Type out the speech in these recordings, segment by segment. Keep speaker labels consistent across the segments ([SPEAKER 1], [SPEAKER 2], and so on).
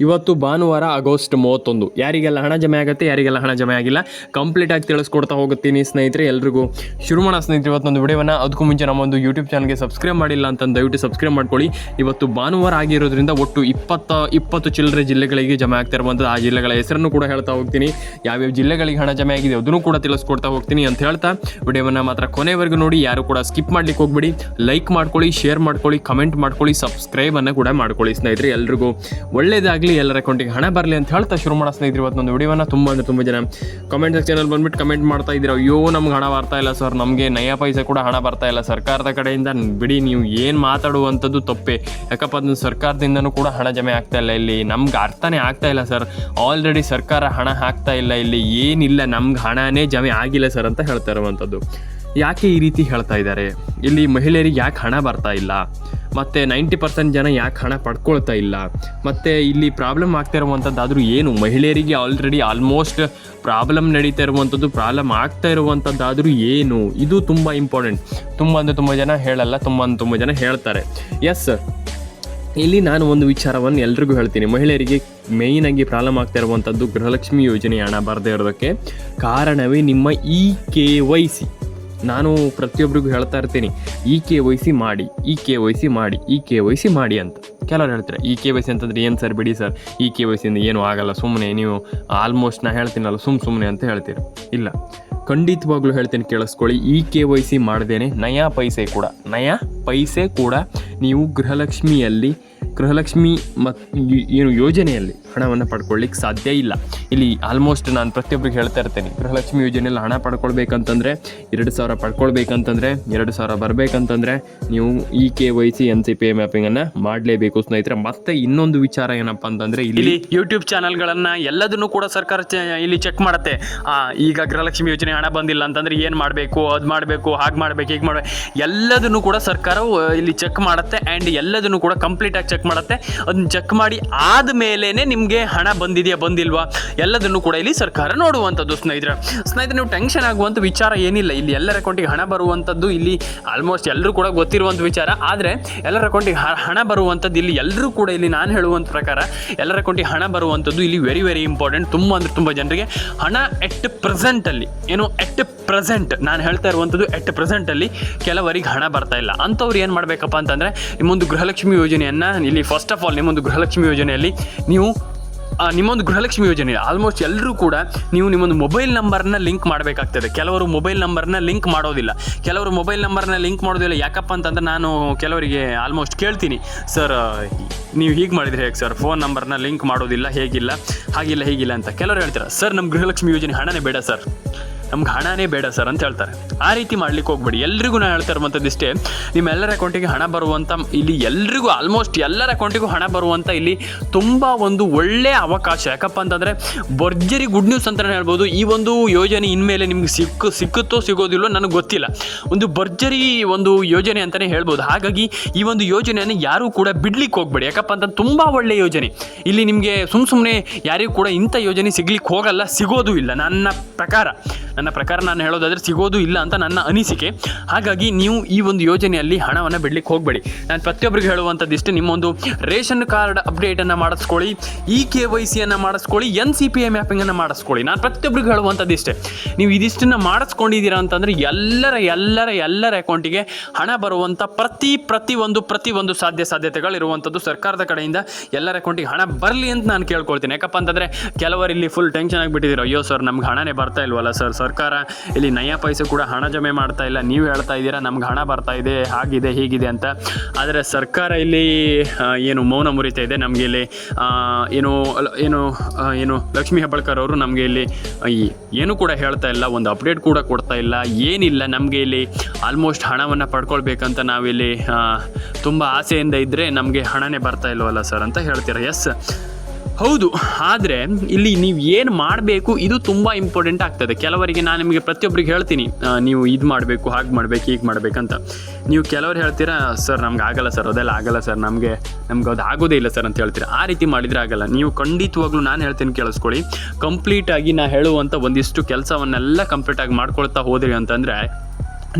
[SPEAKER 1] ಇವತ್ತು ಭಾನುವಾರ ಆಗಸ್ಟ್ ಮೂವತ್ತೊಂದು. ಯಾರಿಗೆಲ್ಲ ಹಣ ಜಮೆ ಆಗುತ್ತೆ, ಯಾರಿಗೆಲ್ಲ ಹಣ ಜಮೆ ಆಗಿಲ್ಲ ಕಂಪ್ಲೀಟಾಗಿ ತಿಳಿಸ್ಕೊಡ್ತಾ ಹೋಗುತ್ತೀನಿ ಸ್ನೇಹಿತರೆ ಎಲ್ರಿಗೂ. ಶುರು ಮಾಡೋಣ ಸ್ನೇಹಿತರೆ ಇವತ್ತೊಂದು ವಿಡಿಯೋವನ್ನು. ಅದಕ್ಕೂ ಮುಂಚೆ ನಮ್ಮೊಂದು ಯೂಟ್ಯೂಬ್ ಚಾನಲ್ಗೆ ಸಬ್ಸ್ಕ್ರೈಬ್ ಮಾಡಿಲ್ಲ ಅಂತ ದಯವಿಟ್ಟು ಸಬ್ಸ್ಕ್ರೈಬ್ ಮಾಡ್ಕೊಳ್ಳಿ. ಇವತ್ತು ಭಾನುವಾರ ಆಗಿರೋದ್ರಿಂದ ಒಟ್ಟು ಇಪ್ಪತ್ತ, ಇಪ್ಪತ್ತು ಚಿಲ್ಲರೆ ಜಿಲ್ಲೆಗಳಿಗೆ ಜಮೆ ಆಗ್ತಾ ಇರುವಂಥದ್ದು ಆ ಜಿಲ್ಲೆಗಳ ಹೆಸರನ್ನು ಕೂಡ ಹೇಳ್ತಾ ಹೋಗ್ತೀನಿ. ಯಾವ್ಯಾವ ಜಿಲ್ಲೆಗಳಿಗೆ ಹಣ ಜಮೆ ಆಗಿದೆ ಅದನ್ನು ಕೂಡ ತಿಳಿಸ್ಕೊಡ್ತಾ ಹೋಗ್ತೀನಿ ಅಂತ ಹೇಳ್ತಾ ವಿಡಿಯೋವನ್ನು ಮಾತ್ರ ಕೊನೆವರೆಗೂ ನೋಡಿ. ಯಾರು ಕೂಡ ಸ್ಕಿಪ್ ಮಾಡ್ಲಿಕ್ಕೆ ಹೋಗ್ಬೇಡಿ. ಲೈಕ್ ಮಾಡ್ಕೊಳ್ಳಿ ಶೇರ್ ಮಾಡ್ಕೊಳ್ಳಿ ಕಮೆಂಟ್ ಮಾಡ್ಕೊಳ್ಳಿ ಸಬ್ಸ್ಕ್ರೈಬ್ ಅನ್ನು ಕೂಡ ಮಾಡ್ಕೊಳ್ಳಿ ಸ್ನೇಹಿತರೆ ಎಲ್ರಿಗೂ. ಒಳ್ಳೇದಾಗಲಿ ಎಲ್ಲರ ಅಕೌಂಟಿಗೆ ಹಣ ಬರಲಿ ಅಂತ ಹೇಳ್ತಾ ಶುರು ಮಾಡೋ ಇವತ್ತು ಒಂದು ವಿಡಿಯೋನ ತುಂಬ ಅಂದರೆ ತುಂಬ ಜನ ಕಮೆಂಟ್ ಸೆಕ್ಷನಲ್ಲಿ ಬಂದ್ಬಿಟ್ಟು ಕಮೆಂಟ್ ಮಾಡ್ತಾ ಇದ್ದೀರ. ಅಯ್ಯೋ, ನಮ್ಗೆ ಹಣ ಬರ್ತಾ ಇಲ್ಲ ಸರ್ ನಮಗೆ ನಯ ಪೈಸೆ ಕೂಡ ಹಣ ಬರ್ತಾ ಇಲ್ಲ. ಸರ್ಕಾರದ ಕಡೆಯಿಂದ ಬಿಡಿ, ನೀವು ಏನು ಮಾತಾಡುವಂಥದ್ದು ತಪ್ಪೇ. ಯಾಕಪ್ಪ ಅದನ್ನು ಸರ್ಕಾರದಿಂದನೂ ಕೂಡ ಹಣ ಜಮೆ ಆಗ್ತಾ ಇಲ್ಲ ಇಲ್ಲಿ. ನಮ್ಗೆ ಅರ್ಥನೇ ಆಗ್ತಾ ಇಲ್ಲ ಸರ್ ಆಲ್ರೆಡಿ ಸರ್ಕಾರ ಹಣ ಹಾಕ್ತಾ ಇಲ್ಲ ಇಲ್ಲಿ. ಏನಿಲ್ಲ, ನಮ್ಗೆ ಹಣನೇ ಜಮೆ ಆಗಿಲ್ಲ ಸರ್ ಅಂತ ಹೇಳ್ತಾ ಇರುವಂಥದ್ದು. ಯಾಕೆ ಈ ರೀತಿ ಹೇಳ್ತಾ ಇದ್ದಾರೆ? ಇಲ್ಲಿ ಮಹಿಳೆಯರಿಗೆ ಯಾಕೆ ಹಣ ಬರ್ತಾ ಇಲ್ಲ? ಮತ್ತು ನೈಂಟಿ ಪರ್ಸೆಂಟ್ ಜನ ಯಾಕೆ ಹಣ ಪಡ್ಕೊಳ್ತಾ ಇಲ್ಲ? ಮತ್ತು ಇಲ್ಲಿ ಪ್ರಾಬ್ಲಮ್ ಆಗ್ತಾ ಇರುವಂಥದ್ದಾದರೂ ಏನು? ಮಹಿಳೆಯರಿಗೆ ಆಲ್ರೆಡಿ ಆಲ್ಮೋಸ್ಟ್ ಪ್ರಾಬ್ಲಮ್ ನಡೀತಾ ಇರುವಂಥದ್ದು ಪ್ರಾಬ್ಲಮ್ ಆಗ್ತಾ ಇರುವಂಥದ್ದಾದರೂ ಏನು? ಇದು ತುಂಬ ಇಂಪಾರ್ಟೆಂಟ್ ತುಂಬ ಅಂದರೆ ತುಂಬ ಜನ ಹೇಳಲ್ಲ, ತುಂಬ ಅಂದರೆ ತುಂಬ ಜನ ಹೇಳ್ತಾರೆ. ಎಸ್ ಇಲ್ಲಿ ನಾನು ಒಂದು ವಿಚಾರವನ್ನು ಎಲ್ರಿಗೂ ಹೇಳ್ತೀನಿ. ಮಹಿಳೆಯರಿಗೆ ಮೇಯ್ನಾಗಿ ಪ್ರಾಬ್ಲಮ್ ಆಗ್ತಾ ಇರುವಂಥದ್ದು ಗೃಹಲಕ್ಷ್ಮಿ ಯೋಜನೆ ಹಣ ಬರದೇ ಇರೋದಕ್ಕೆ ಕಾರಣವೇ ನಿಮ್ಮ ಇ ಕೆ ವೈ ಸಿ. ನಾನು ಪ್ರತಿಯೊಬ್ಬರಿಗೂ ಹೇಳ್ತಾ ಇರ್ತೀನಿ, ಈ ಕೆ ವೈ ಸಿ ಮಾಡಿ, ಈ ಕೆ ವೈ ಸಿ ಮಾಡಿ, ಈ ಕೆ ವೈ ಸಿ ಮಾಡಿ ಅಂತ. ಕೆಲವ್ರು ಹೇಳ್ತಾರೆ, ಈ ಕೆ ವೈ ಸಿ ಅಂತಂದ್ರೆ ಏನು ಸರ್ ಬಿಡಿ ಸರ್, ಈ ಕೆ ವೈ ಸಿಯಿಂದ ಏನೂ ಆಗಲ್ಲ ಸುಮ್ಮನೆ ನೀವು ಆಲ್ಮೋಸ್ಟ್ ನಾ ಹೇಳ್ತೀನಲ್ಲ ಸುಮ್ಮ ಸುಮ್ಮನೆ ಅಂತ ಹೇಳ್ತೀರಿ. ಇಲ್ಲ, ಖಂಡಿತವಾಗ್ಲೂ ಹೇಳ್ತೀನಿ ಕೇಳಿಸ್ಕೊಳ್ಳಿ, ಈ ಕೆ ವೈ ಸಿ ಮಾಡ್ದೇನೆ ನಯಾ ಪೈಸೆ ಕೂಡ, ನಯಾ ಪೈಸೆ ಕೂಡ ನೀವು ಗೃಹಲಕ್ಷ್ಮಿಯಲ್ಲಿ ಗೃಹಲಕ್ಷ್ಮಿ ಮತ್ತು ಏನು ಯೋಜನೆಯಲ್ಲಿ ಹಣವನ್ನು ಪಡ್ಕೊಳ್ಳಿಕ್ಕೆ ಸಾಧ್ಯ ಇಲ್ಲ. ಇಲ್ಲಿ ಆಲ್ಮೋಸ್ಟ್ ನಾನು ಪ್ರತಿಯೊಬ್ಬರಿಗೆ ಹೇಳ್ತಾ ಇರ್ತೇನೆ, ಗೃಹಲಕ್ಷ್ಮಿ ಯೋಜನೆಯಲ್ಲಿ ಹಣ ಪಡ್ಕೊಳ್ಬೇಕಂತಂದರೆ, ಎರಡು ಸಾವಿರ ಪಡ್ಕೊಳ್ಬೇಕಂತಂದರೆ, ಎರಡು ಸಾವಿರ ಬರಬೇಕಂತಂದರೆ ನೀವು E K Y C N C P ಮ್ಯಾಪಿಂಗನ್ನು ಮಾಡಲೇಬೇಕು ಸ್ನೇಹಿತರೆ. ಮತ್ತೆ ಇನ್ನೊಂದು ವಿಚಾರ ಏನಪ್ಪ ಅಂತಂದರೆ ಇಲ್ಲಿ
[SPEAKER 2] ಯೂಟ್ಯೂಬ್ ಚಾನಲ್ಗಳನ್ನು ಎಲ್ಲದನ್ನು ಕೂಡ ಸರ್ಕಾರ ಇಲ್ಲಿ ಚೆಕ್ ಮಾಡುತ್ತೆ. ಈಗ ಗೃಹಲಕ್ಷ್ಮಿ ಯೋಜನೆ ಹಣ ಬಂದಿಲ್ಲ ಅಂತಂದ್ರೆ ಏನು ಮಾಡಬೇಕು, ಅದು ಮಾಡಬೇಕು, ಹಾಗೆ ಮಾಡಬೇಕು, ಹೀಗೆ ಮಾಡಬೇಕು. ಎಲ್ಲದನ್ನು ಕೂಡ ಸರ್ಕಾರವು ಇಲ್ಲಿ ಚೆಕ್ ಮಾಡುತ್ತೆ. ಆ್ಯಂಡ್ ಎಲ್ಲದನ್ನು ಕೂಡ ಕಂಪ್ಲೀಟ್ ಆಗಿ ಮಾಡುತ್ತೆ. ಅದನ್ನ ಚೆಕ್ ಮಾಡಿ ಆದಮೇಲೆ ನಿಮಗೆ ಹಣ ಬಂದಿದೆಯಾ ಬಂದಿಲ್ವಾ ಎಲ್ಲದನ್ನು ಕೂಡ ಇಲ್ಲಿ ಸರ್ಕಾರ ನೋಡುವಂಥದ್ದು ಸ್ನೇಹಿತರೆ. ಸ್ನೇಹಿತರೆ, ನೀವು ಟೆನ್ಷನ್ ಆಗುವಂಥ ವಿಚಾರ ಏನಿಲ್ಲ. ಇಲ್ಲಿ ಎಲ್ಲರ ಅಕೌಂಟಿಗೆ ಹಣ ಬರುವಂಥದ್ದು ಇಲ್ಲಿ ಆಲ್ಮೋಸ್ಟ್ ಎಲ್ಲರೂ ಕೂಡ ಗೊತ್ತಿರುವಂಥ ವಿಚಾರ. ಆದರೆ ಎಲ್ಲರ ಅಕೌಂಟಿಗೆ ಹಣ ಬರುವಂಥದ್ದು ಇಲ್ಲಿ ಎಲ್ಲರೂ ಕೂಡ ಇಲ್ಲಿ ನಾನು ಹೇಳುವಂಥ ಪ್ರಕಾರ ಎಲ್ಲರ ಅಕೌಂಟಿಗೆ ಹಣ ಬರುವಂಥದ್ದು ಇಲ್ಲಿ ವೆರಿ ವೆರಿ ಇಂಪಾರ್ಟೆಂಟ್ ತುಂಬ ಅಂದರೆ ತುಂಬ ಜನರಿಗೆ ಹಣ ಎಟ್ ಪ್ರೆಸೆಂಟಲ್ಲಿ ಏನು ಎಟ್ ಪ್ರೆಸೆಂಟ್ ನಾನು ಹೇಳ್ತಾ ಇರುವಂಥದ್ದು ಎಟ್ ಪ್ರೆಸೆಂಟಲ್ಲಿ ಕೆಲವರಿಗೆ ಹಣ ಬರ್ತಾ ಇಲ್ಲ. ಅಂಥವ್ರು ಏನು ಮಾಡಬೇಕಪ್ಪ ಅಂತಂದರೆ ನಿಮ್ಮೊಂದು ಗೃಹಲಕ್ಷ್ಮಿ ಯೋಜನೆಯನ್ನು ಇಲ್ಲಿ ಫಸ್ಟ್ ಆಫ್ ಆಲ್ ನಿಮ್ಮೊಂದು ಗೃಹಲಕ್ಷ್ಮಿ ಯೋಜನೆಯಲ್ಲಿ ನೀವು ನಿಮ್ಮೊಂದು ಗೃಹಲಕ್ಷ್ಮಿ ಯೋಜನೆ ಆಲ್ಮೋಸ್ಟ್ ಎಲ್ಲರೂ ಕೂಡ ನೀವು ನಿಮ್ಮೊಂದು ಮೊಬೈಲ್ ನಂಬರ್ನ ಲಿಂಕ್ ಮಾಡಬೇಕಾಗ್ತದೆ. ಕೆಲವರು ಮೊಬೈಲ್ ನಂಬರ್ನ ಲಿಂಕ್ ಮಾಡೋದಿಲ್ಲ. ಕೆಲವರು ಮೊಬೈಲ್ ನಂಬರ್ನ ಲಿಂಕ್ ಮಾಡೋದಿಲ್ಲ. ಯಾಕಪ್ಪ ಅಂತಂದ್ರೆ ನಾನು ಕೆಲವರಿಗೆ ಆಲ್ಮೋಸ್ಟ್ ಕೇಳ್ತೀನಿ. ಸರ್ ನೀವು ಹೀಗೆ ಮಾಡಿದ್ರೆ ಹೇಗೆ ಸರ್ ಫೋನ್ ನಂಬರ್ನ ಲಿಂಕ್ ಮಾಡೋದಿಲ್ಲ, ಹೇಗಿಲ್ಲ? ಹಾಗಿಲ್ಲ, ಹೀಗಿಲ್ಲ ಅಂತ. ಕೆಲವರು ಹೇಳ್ತಾರೆ ಸರ್ ನಮ್ಮ ಗೃಹಲಕ್ಷ್ಮಿ ಯೋಜನೆ ಹಣನೇ ಬೇಡ ಸರ್ ನಮ್ಗೆ ಹಣನೇ ಬೇಡ ಸರ್ ಅಂತ ಹೇಳ್ತಾರೆ. ಆ ರೀತಿ ಮಾಡ್ಲಿಕ್ಕೆ ಹೋಗ್ಬೇಡಿ. ಎಲ್ರಿಗೂ ನಾನು ಹೇಳ್ತಾ ಇರುವಂಥದ್ದು ಇಷ್ಟೇ. ನಿಮ್ಮೆಲ್ಲರ ಅಕೌಂಟಿಗೆ ಹಣ ಬರುವಂಥ ಇಲ್ಲಿ ಎಲ್ರಿಗೂ ಆಲ್ಮೋಸ್ಟ್ ಎಲ್ಲರ ಅಕೌಂಟಿಗೂ ಹಣ ಬರುವಂಥ ಇಲ್ಲಿ ತುಂಬ ಒಂದು ಒಳ್ಳೆಯ ಅವಕಾಶ. ಯಾಕಪ್ಪ ಅಂತಂದರೆ ಭರ್ಜರಿ ಗುಡ್ ನ್ಯೂಸ್ ಅಂತಲೇ ಹೇಳ್ಬೋದು. ಈ ಒಂದು ಯೋಜನೆ ಇನ್ಮೇಲೆ ನಿಮ್ಗೆ ಸಿಕ್ಕು, ಸಿಕ್ಕುತ್ತೋ ಸಿಗೋದಿಲ್ಲೋ ನನಗೆ ಗೊತ್ತಿಲ್ಲ. ಒಂದು ಭರ್ಜರಿ ಒಂದು ಯೋಜನೆ ಅಂತಲೇ ಹೇಳ್ಬೋದು. ಹಾಗಾಗಿ ಈ ಒಂದು ಯೋಜನೆಯನ್ನು ಯಾರೂ ಕೂಡ ಬಿಡ್ಲಿಕ್ಕೆ ಹೋಗ್ಬೇಡಿ. ಯಾಕಪ್ಪ ಅಂತ ತುಂಬ ಒಳ್ಳೆಯ ಯೋಜನೆ. ಇಲ್ಲಿ ನಿಮಗೆ ಸುಮ್ಮ ಸುಮ್ಮನೆ ಯಾರಿಗೂ ಕೂಡ ಇಂಥ ಯೋಜನೆ ಸಿಗ್ಲಿಕ್ಕೆ ಹೋಗಲ್ಲ, ಸಿಗೋದು ಇಲ್ಲ. ನನ್ನ ಪ್ರಕಾರ. ನನ್ನ ಪ್ರಕಾರ ನಾನು ಹೇಳೋದಾದರೆ ಸಿಗೋದು ಇಲ್ಲ ಅಂತ ನನ್ನ ಅನಿಸಿಕೆ. ಹಾಗಾಗಿ ನೀವು ಈ ಒಂದು ಯೋಜನೆಯಲ್ಲಿ ಹಣವನ್ನು ಬಿಡ್ಲಿಕ್ಕೆ ಹೋಗಬೇಡಿ. ನಾನು ಪ್ರತಿಯೊಬ್ಬರಿಗೆ ಹೇಳುವಂಥದ್ದು ಇಷ್ಟೇ ನಿಮ್ಮೊಂದು ರೇಷನ್ ಕಾರ್ಡ್ ಅಪ್ಡೇಟನ್ನು ಮಾಡಿಸ್ಕೊಳ್ಳಿ ಇ ಕೆ ವೈ ಸಿಯನ್ನು ಮಾಡಿಸ್ಕೊಳ್ಳಿ, ಎನ್ ಸಿ ಪಿ ಐ ಮ್ಯಾಪಿಂಗನ್ನು ಮಾಡಿಸ್ಕೊಳ್ಳಿ. ನಾನು ಪ್ರತಿಯೊಬ್ಬರಿಗೆ ಹೇಳುವಂಥದ್ದು ಇಷ್ಟೇ. ನೀವು ಇದಿಷ್ಟನ್ನು ಮಾಡಿಸ್ಕೊಂಡಿದ್ದೀರಾ ಅಂತಂದರೆ ಎಲ್ಲರ ಎಲ್ಲರ ಎಲ್ಲರ ಅಕೌಂಟಿಗೆ ಹಣ ಬರುವಂಥ ಪ್ರತಿ ಪ್ರತಿ ಒಂದು ಪ್ರತಿ ಒಂದು ಸಾಧ್ಯ ಸಾಧ್ಯತೆಗಳು ಇರುವಂಥದ್ದು ಸರ್ಕಾರದ ಕಡೆಯಿಂದ ಎಲ್ಲರ ಅಕೌಂಟಿಗೆ ಹಣ ಬರಲಿ ಅಂತ ನಾನು ಕೇಳ್ಕೊಳ್ತೀನಿ. ಯಾಕಪ್ಪ ಅಂತಂದರೆ ಕೆಲವರು ಇಲ್ಲಿ ಫುಲ್ ಟೆನ್ಷನ್ ಆಗಿಬಿಟ್ಟಿದ್ದೀರೋ, ಅಯ್ಯೋ ಸರ್, ನಮ್ಗೆ ಹಣನೇ ಬರ್ತಾ ಇಲ್ವಲ್ಲ ಸರ್ ಸರ್. ಸರ್ಕಾರ, ಇಲ್ಲಿ ನಯ ಪೈಸೆ ಕೂಡ ಹಣ ಜಮೆ ಮಾಡ್ತಾ ಇಲ್ಲ. ನೀವು ಹೇಳ್ತಾ ಇದ್ದೀರಾ, ನಮ್ಗೆ ಹಣ ಬರ್ತಾ ಇದೆ ಹಾಗಿದೆ ಹೀಗಿದೆ ಅಂತ. ಆದರೆ ಸರ್ಕಾರ ಇಲ್ಲಿ ಏನು ಮೌನ ಮುರಿತಾ ಇದೆ ನಮಗೆ ಇಲ್ಲಿ. ಏನು ಏನು ಏನು ಲಕ್ಷ್ಮೀ ಹೆಬ್ಬಾಳ್ಕರ್ ಅವರು ನಮಗೆ ಇಲ್ಲಿ ಏನು ಕೂಡ ಹೇಳ್ತಾ ಇಲ್ಲ, ಒಂದು ಅಪ್ಡೇಟ್ ಕೂಡ ಕೊಡ್ತಾ ಇಲ್ಲ. ಏನಿಲ್ಲ, ನಮಗೆ ಇಲ್ಲಿ ಆಲ್ಮೋಸ್ಟ್ ಹಣವನ್ನು ಪಡ್ಕೊಳ್ಬೇಕಂತ ನಾವಿಲ್ಲಿ ತುಂಬ ಆಸೆಯಿಂದ ಇದ್ದರೆ ನಮಗೆ ಹಣನೇ ಬರ್ತಾ ಇಲ್ವಲ್ಲ ಸರ್ ಅಂತ ಹೇಳ್ತೀರಾ? ಎಸ್ ಹೌದು, ಆದರೆ ಇಲ್ಲಿ ನೀವು ಏನು ಮಾಡಬೇಕು, ಇದು ತುಂಬ ಇಂಪಾರ್ಟೆಂಟ್ ಆಗ್ತದೆ. ಕೆಲವರಿಗೆ ನಾನು ನಿಮಗೆ ಪ್ರತಿಯೊಬ್ಬರಿಗೆ ಹೇಳ್ತೀನಿ ನೀವು ಇದು ಮಾಡಬೇಕು, ಹಾಗೆ ಮಾಡಬೇಕು, ಹೀಗೆ ಮಾಡಬೇಕಂತ ನೀವು ಕೆಲವರು ಹೇಳ್ತೀರಾ, ಸರ್, ನಮ್ಗೆ ಆಗಲ್ಲ ಸರ್, ಅದೆಲ್ಲ ಆಗಲ್ಲ ಸರ್, ನಮಗೆ, ನಮ್ಗೆ ಅದು ಆಗೋದೇ ಇಲ್ಲ ಸರ್ ಅಂತ ಹೇಳ್ತೀರಾ. ಆ ರೀತಿ ಮಾಡಿದರೆ ಆಗಲ್ಲ. ನೀವು ಖಂಡಿತವಾಗ್ಲೂ ನಾನು ಹೇಳ್ತೀನಿ ಕೇಳಿಸ್ಕೊಳ್ಳಿ. ಕಂಪ್ಲೀಟಾಗಿ ನಾ ಹೇಳುವಂಥ ಒಂದಿಷ್ಟು ಕೆಲಸವನ್ನೆಲ್ಲ ಕಂಪ್ಲೀಟಾಗಿ ಮಾಡ್ಕೊಳ್ತಾ ಹೋದ್ರಿ ಅಂತಂದರೆ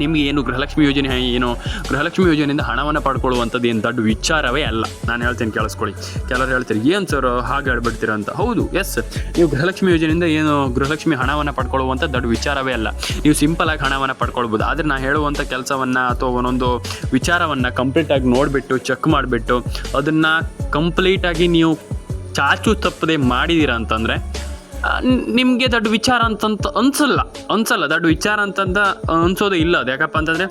[SPEAKER 2] ನಿಮಗೆ ಏನು ಗೃಹಲಕ್ಷ್ಮಿ ಯೋಜನೆ, ಏನು ಗೃಹಲಕ್ಷ್ಮಿ ಯೋಜನೆಯಿಂದ ಹಣವನ್ನು ಪಡ್ಕೊಳ್ಳುವಂಥದ್ದು ಏನು ದೊಡ್ಡ ವಿಚಾರವೇ ಅಲ್ಲ. ನಾನು ಹೇಳ್ತೇನೆ ಕೇಳಿಸ್ಕೊಳ್ಳಿ. ಕೆಲವರು ಹೇಳ್ತಾರೆ, ಏನು ಸರ್ ಹಾಗೆ ಹೇಳ್ಬಿಡ್ತೀರ ಅಂತ? ಹೌದು ಎಸ್ ನೀವು ಗೃಹಲಕ್ಷ್ಮಿ ಯೋಜನೆಯಿಂದ ಏನು ಗೃಹಲಕ್ಷ್ಮಿ ಹಣವನ್ನು ಪಡ್ಕೊಳ್ಳುವಂಥ ದೊಡ್ಡ ವಿಚಾರವೇ ಅಲ್ಲ. ನೀವು ಸಿಂಪಲ್ ಆಗಿ ಹಣವನ್ನು ಪಡ್ಕೊಳ್ಬೋದು. ಆದರೆ ನಾನು ಹೇಳುವಂಥ ಕೆಲಸವನ್ನು ಅಥವಾ ಒಂದೊಂದು ವಿಚಾರವನ್ನು ಕಂಪ್ಲೀಟಾಗಿ ನೋಡಿಬಿಟ್ಟು ಚೆಕ್ ಮಾಡಿಬಿಟ್ಟು, ಅದನ್ನು ಕಂಪ್ಲೀಟಾಗಿ ನೀವು ಚಾಚು ತಪ್ಪದೆ ಮಾಡಿದ್ದೀರಾ ಅಂತಂದರೆ ನಿಮಗೆ ದೊಡ್ಡ ವಿಚಾರ ಅಂತಂತ ಅನ್ಸಲ್ಲ. ಅನ್ಸಲ್ಲ. ದೊಡ್ಡ ವಿಚಾರ ಅಂತಂದ ಅನ್ಸೋದೇ ಇಲ್ಲ ಅದು. ಯಾಕಪ್ಪ ಅಂತಂದರೆ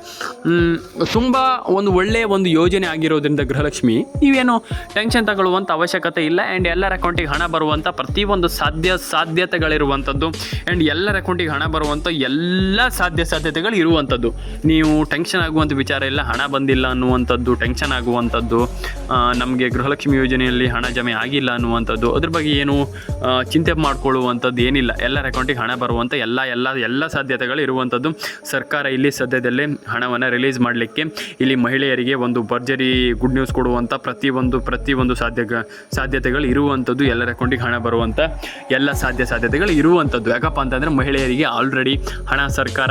[SPEAKER 2] ತುಂಬ ಒಂದು ಒಳ್ಳೆಯ ಒಂದು ಯೋಜನೆ ಆಗಿರೋದ್ರಿಂದ ಗೃಹಲಕ್ಷ್ಮಿ, ನೀವೇನು ಟೆನ್ಷನ್ ತಗೊಳ್ಳುವಂಥ ಅವಶ್ಯಕತೆ ಇಲ್ಲ. ಆ್ಯಂಡ್ ಎಲ್ಲರ ಅಕೌಂಟಿಗೆ ಹಣ ಬರುವಂಥ ಪ್ರತಿಯೊಂದು ಸಾಧ್ಯ ಸಾಧ್ಯತೆಗಳಿರುವಂಥದ್ದು ಆ್ಯಂಡ್ ಎಲ್ಲರ ಅಕೌಂಟಿಗೆ ಹಣ ಬರುವಂಥ ಎಲ್ಲ ಸಾಧ್ಯ ಸಾಧ್ಯತೆಗಳು ಇರುವಂಥದ್ದು ನೀವು ಟೆನ್ಷನ್ ಆಗುವಂಥ ವಿಚಾರ ಇಲ್ಲ. ಹಣ ಬಂದಿಲ್ಲ ಅನ್ನುವಂಥದ್ದು ಟೆನ್ಷನ್ ಆಗುವಂಥದ್ದು ನಮಗೆ ಗೃಹಲಕ್ಷ್ಮಿ ಯೋಜನೆಯಲ್ಲಿ ಹಣ ಜಮೆ ಆಗಿಲ್ಲ ಅನ್ನುವಂಥದ್ದು. ಅದ್ರ ಬಗ್ಗೆ ಏನು ಚಿಂತೆ ಚಿಂತೆ ಮಾಡ್ಕೊಳ್ಳುವಂಥದ್ದು ಏನಿಲ್ಲ. ಎಲ್ಲರ ಅಕೌಂಟಿಗೆ ಹಣ ಬರುವಂಥ ಎಲ್ಲ ಎಲ್ಲ ಎಲ್ಲ ಸಾಧ್ಯತೆಗಳು ಇರುವಂಥದ್ದು. ಸರ್ಕಾರ ಇಲ್ಲಿ ಸದ್ಯದಲ್ಲೇ ಹಣವನ್ನು ರಿಲೀಸ್ ಮಾಡಲಿಕ್ಕೆ ಇಲ್ಲಿ ಮಹಿಳೆಯರಿಗೆ ಒಂದು ಭರ್ಜರಿ ಗುಡ್ ನ್ಯೂಸ್ ಕೊಡುವಂಥ ಪ್ರತಿಯೊಂದು ಪ್ರತಿಯೊಂದು ಸಾಧ್ಯ ಸಾಧ್ಯತೆಗಳು ಇರುವಂಥದ್ದು. ಎಲ್ಲರ ಅಕೌಂಟಿಗೆ ಹಣ ಬರುವಂಥ ಎಲ್ಲ ಸಾಧ್ಯ ಸಾಧ್ಯತೆಗಳು ಇರುವಂಥದ್ದು. ಯಾಕಪ್ಪ ಅಂತಂದರೆ ಮಹಿಳೆಯರಿಗೆ ಆಲ್ರೆಡಿ ಹಣ ಸರ್ಕಾರ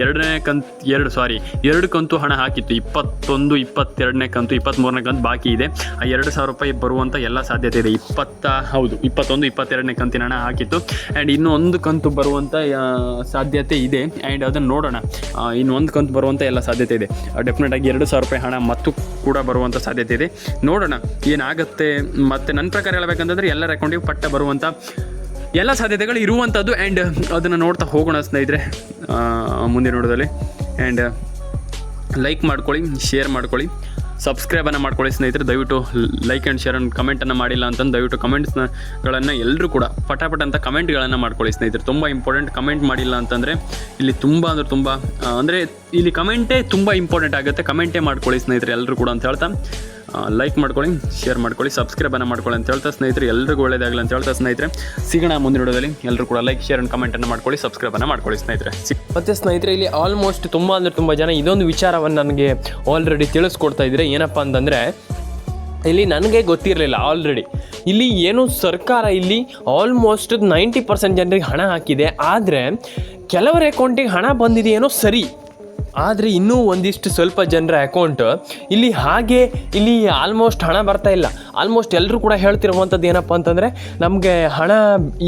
[SPEAKER 2] ಎರಡನೇ ಕಂತು, ಎರಡು ಸಾರಿ ಎರಡು ಕಂತು ಹಣ ಹಾಕಿತ್ತು. ಇಪ್ಪತ್ತೊಂದು, ಇಪ್ಪತ್ತೆರಡನೇ ಕಂತು ಇಪ್ಪತ್ತ್ಮೂರನೇ ಕಂತು ಬಾಕಿ ಇದೆ. ಆ, ಎರಡು ಸಾವಿರ ರೂಪಾಯಿ ಬರುವಂಥ ಎಲ್ಲ ಸಾಧ್ಯತೆ ಇದೆ. ಇಪ್ಪತ್ತ, ಹೌದು, ಇಪ್ಪತ್ತೊಂದು, ಇಪ್ಪತ್ತೆರಡನೇ ಕಂತಿನ ಹಣ ಹಾಕಿತ್ತು. ಆ್ಯಂಡ್ ಇನ್ನೂ ಒಂದು ಕಂತು ಬರುವಂಥ ಸಾಧ್ಯತೆ ಇದೆ. ಆ್ಯಂಡ್ ಅದನ್ನು ನೋಡೋಣ. ಇನ್ನು ಒಂದು ಕಂತು ಬರುವಂಥ ಎಲ್ಲ ಸಾಧ್ಯತೆ ಇದೆ. ಡೆಫಿನೆಟ್ ಆಗಿ ಎರಡು ಸಾವಿರ ರೂಪಾಯಿ ಹಣ ಮತ್ತು ಕೂಡ ಬರುವಂಥ ಸಾಧ್ಯತೆ ಇದೆ. ನೋಡೋಣ ಏನಾಗುತ್ತೆ ಮತ್ತು ನನ್ನ ಪ್ರಕಾರ ಹೇಳಬೇಕಂತಂದರೆ ಎಲ್ಲರ ಅಕೌಂಟಿಗೆ ಪಟ್ಟ ಬರುವಂಥ ಎಲ್ಲ ಸಾಧ್ಯತೆಗಳು ಇರುವಂಥದ್ದು ಆ್ಯಂಡ್ ಅದನ್ನು ನೋಡ್ತಾ ಹೋಗೋಣ ಸ್ನೇಹಿತರೆ ಮುಂದಿನ ಮುಂದೆ ನೋಡೋದಲ್ಲಿ ಆ್ಯಂಡ್ ಲೈಕ್ ಮಾಡ್ಕೊಳ್ಳಿ ಶೇರ್ ಮಾಡ್ಕೊಳ್ಳಿ. ಸಬ್ಸ್ಕ್ರೈಬನ್ನು ಮಾಡ್ಕೊಳ್ಳಿ ಸ್ನೇಹಿತರೆ, ದಯವಿಟ್ಟು ಲೈಕ್ ಆ್ಯಂಡ್ ಶೇರ್ ಆ್ಯಂಡ್ ಕಮೆಂಟನ್ನು ಮಾಡಿಲ್ಲ ಅಂತಂದು ದಯವಿಟ್ಟು ಕಮೆಂಟ್ಸ್ಗಳನ್ನು ಎಲ್ಲರೂ ಕೂಡ ಪಟಾಪಟ ಅಂತ ಕಮೆಂಟ್ಗಳನ್ನು ಮಾಡ್ಕೊಳ್ಳಿ ಸ್ನೇಹಿತರೆ. ತುಂಬ ಇಂಪಾರ್ಟೆಂಟ್ ಕಮೆಂಟ್ ಮಾಡಿಲ್ಲ ಅಂತಂದರೆ ಇಲ್ಲಿ ತುಂಬ ಅಂದ್ರೆ ತುಂಬ ಅಂದರೆ ಇಲ್ಲಿ ಕಮೆಂಟೇ ತುಂಬ ಇಂಪಾರ್ಟೆಂಟ್ ಆಗುತ್ತೆ. ಕಮೆಂಟೇ ಮಾಡ್ಕೊಳ್ಳಿ ಸ್ನೇಹಿತರೆ ಎಲ್ಲರೂ ಕೂಡ ಅಂತ ಹೇಳ್ತಾ. ಲೈಕ್ ಮಾಡ್ಕೊಳ್ಳಿ ಶೇರ್ ಮಾಡ್ಕೊಳ್ಳಿ ಸಬ್ಸ್ಕ್ರೈಬನ್ನು ಮಾಡ್ಕೊಳ್ಳಿ ಅಂತ ಹೇಳ್ತಾ ಸ್ನೇಹಿತರೆ ಎಲ್ಲರಿಗೂ ಒಳ್ಳೇದಾಗಲಿ ಅಂತ ಹೇಳ್ತಾ ಸ್ನೇಹಿತರೆ. ಸಿಗೋಣ ಮುಂದಿನ ವಿಡಿಯೋದಲ್ಲಿ. ಎಲ್ಲರೂ ಕೂಡ ಲೈಕ್ ಶೇರ್ ಆ್ಯಂಡ್ ಕಮೆಂಟನ್ನು ಮಾಡ್ಕೊಳ್ಳಿ ಸಬ್ಸ್ಕ್ರೈಬನ್ನು ಮಾಡ್ಕೊಳ್ಳಿ ಸ್ನೇಹಿತರೆ.
[SPEAKER 1] ಮತ್ತೆ ಸ್ನೇಹಿತರೆ, ಇಲ್ಲಿ ಆಲ್ಮೋಸ್ಟ್ ತುಂಬ ಅಂದರೆ ತುಂಬ ಜನ ಇದೊಂದು ವಿಚಾರವನ್ನು ನನಗೆ ಆಲ್ರೆಡಿ ತಿಳಿಸ್ಕೊಡ್ತಾ ಇದ್ದಾರೆ ಏನಪ್ಪ ಅಂತಂದರೆ, ಇಲ್ಲಿ ನನಗೆ ಗೊತ್ತಿರಲಿಲ್ಲ ಆಲ್ರೆಡಿ ಇಲ್ಲಿ ಏನು ಸರ್ಕಾರ ಇಲ್ಲಿ ಆಲ್ಮೋಸ್ಟ್ ನೈಂಟಿ ಪರ್ಸೆಂಟ್ ಜನರಿಗೆ ಹಣ ಹಾಕಿದೆ. ಆದರೆ, ಕೆಲವರ ಅಕೌಂಟಿಗೆ ಹಣ ಬಂದಿದೆಯೇನೋ ಸರಿ. ಆದರೆ ಇನ್ನೂ ಒಂದಿಷ್ಟು ಸ್ವಲ್ಪ ಜನರ ಅಕೌಂಟ್ ಇಲ್ಲಿ ಹಾಗೆ ಇಲ್ಲಿ ಆಲ್ಮೋಸ್ಟ್ ಹಣ ಬರ್ತಾ ಇಲ್ಲ. ಆಲ್ಮೋಸ್ಟ್ ಎಲ್ಲರೂ ಕೂಡ ಹೇಳ್ತಿರುವಂಥದ್ದು ಏನಪ್ಪ ಅಂತಂದರೆ, ನಮಗೆ ಹಣ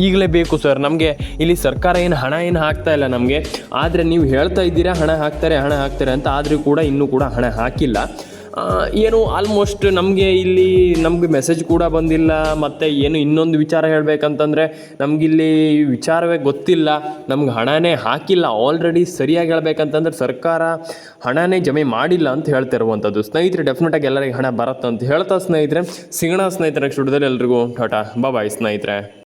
[SPEAKER 1] ಈಗಲೇ ಬೇಕು ಸರ್ ನಮಗೆ ಇಲ್ಲಿ ಸರ್ಕಾರ ಏನು ಹಣ ಏನು ಹಾಕ್ತಾ ಇಲ್ಲ ನಮಗೆ. ಆದರೆ ನೀವು ಹೇಳ್ತಾ ಇದ್ದೀರಾ, ಹಣ ಹಾಕ್ತಾರೆ ಹಣ ಹಾಕ್ತಾರೆ ಅಂತ ಆದರೂ ಕೂಡ ಇನ್ನೂ ಕೂಡ ಹಣ ಹಾಕಿಲ್ಲ. ಏನು ಆಲ್ಮೋಸ್ಟ್ ನಮಗೆ ಇಲ್ಲಿ ನಮಗೆ ಮೆಸೇಜ್ ಕೂಡ ಬಂದಿಲ್ಲ, ಮತ್ತು ಏನು ಇನ್ನೊಂದು ವಿಚಾರ ಹೇಳಬೇಕಂತಂದರೆ, ನಮಗಿಲ್ಲಿ ವಿಚಾರವೇ ಗೊತ್ತಿಲ್ಲ, ನಮ್ಗೆ ಹಣನೇ ಹಾಕಿಲ್ಲ ಆಲ್ರೆಡಿ ಸರಿಯಾಗಿ ಹೇಳ್ಬೇಕಂತಂದ್ರೆ ಸರ್ಕಾರ ಹಣನೇ ಜಮೆ ಮಾಡಿಲ್ಲ ಅಂತ ಹೇಳ್ತಿರುವಂಥದ್ದು. ಸ್ನೇಹಿತರೆ ಡೆಫಿನೆಟಾಗಿ ಎಲ್ಲರಿಗೆ ಹಣ ಬರುತ್ತೆ ಹೇಳ್ತಾ ಸ್ನೇಹಿತರೆ ಸಿಗೋಣ ಸ್ನೇಹಿತರೆ ಸ್ಟುಡಿಯೋದಲ್ಲಿ ಎಲ್ರಿಗೂ ಟಾಟಾ ಬಾಯ್ ಸ್ನೇಹಿತರೆ.